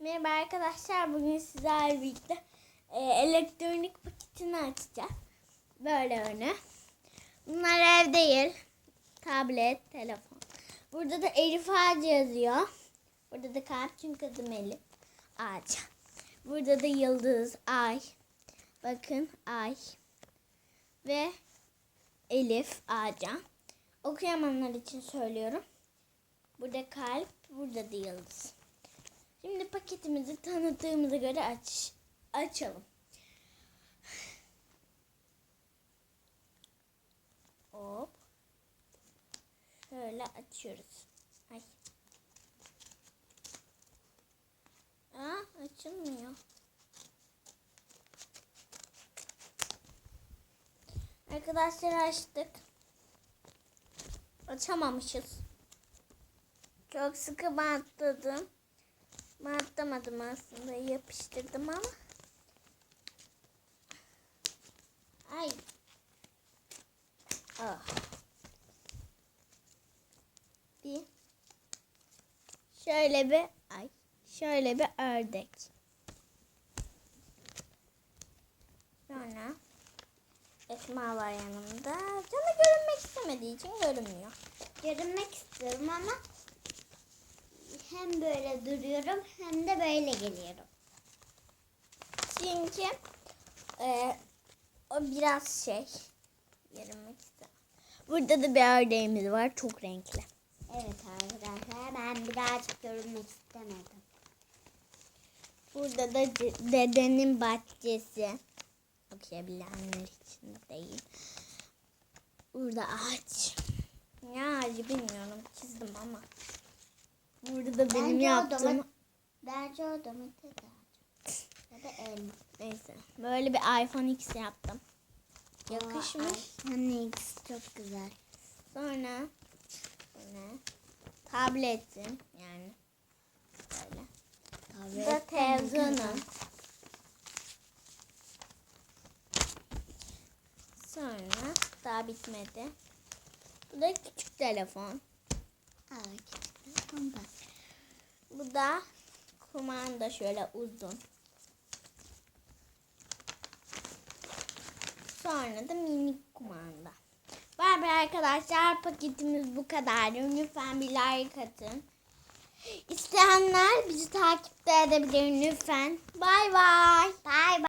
Merhaba arkadaşlar. Bugün sizlerle birlikte e, elektronik paketini açacağız. Böyle önü. Bunlar ev değil. Tablet, telefon. Burada da Elif Ağacı yazıyor. Burada da kalp çünkü adım Elif Ağacı. Burada da yıldız, ay. Bakın ay. Ve Elif Ağaca. Okuyamayanlar için söylüyorum. Burada kalp, burada da yıldız. Şimdi paketimizi tanıttığımıza göre aç açalım. Hop. Şöyle açıyoruz. Ay. Aa, açılmıyor. Arkadaşlar açtık. Açamamışız. Çok sıkı bantladım. Bantlamadım aslında. Yapıştırdım ama. Ay. Ah. Bir. Şöyle bir ay. Şöyle bir ördek. Sonra Esma var yanımda. Canı görünmek istemediği için görünmüyor. Görünmek istiyorum ama hem böyle duruyorum hem de böyle geliyorum. Çünkü e, o biraz şey görünmek istemem. Burada da bir ördeğimiz var. Çok renkli. Evet arkadaşlar ben birazcık görünmek istemedim. Burada da de- dedenin bahçesi. Okuyabilenler için değil. Burada ağaç. Ne ağacı bilmiyorum. Çizdim. Burada da benim Bence o yaptığım. domat- Bence o domates. Ya da elma. Neyse. Böyle bir iPhone X yaptım. Yakışmış. Anne çok güzel. Sonra ne? Tabletim yani. Böyle. Bu da televizyonum. Sonra daha bitmedi. Bu da küçük telefon. Evet. Tamam. Bu da kumanda şöyle uzun. Sonra da minik kumanda. Bay bay arkadaşlar paketimiz bu kadar. Lütfen bir like atın. İsteyenler bizi takipte edebilir lütfen. Bay bay. Bye bye.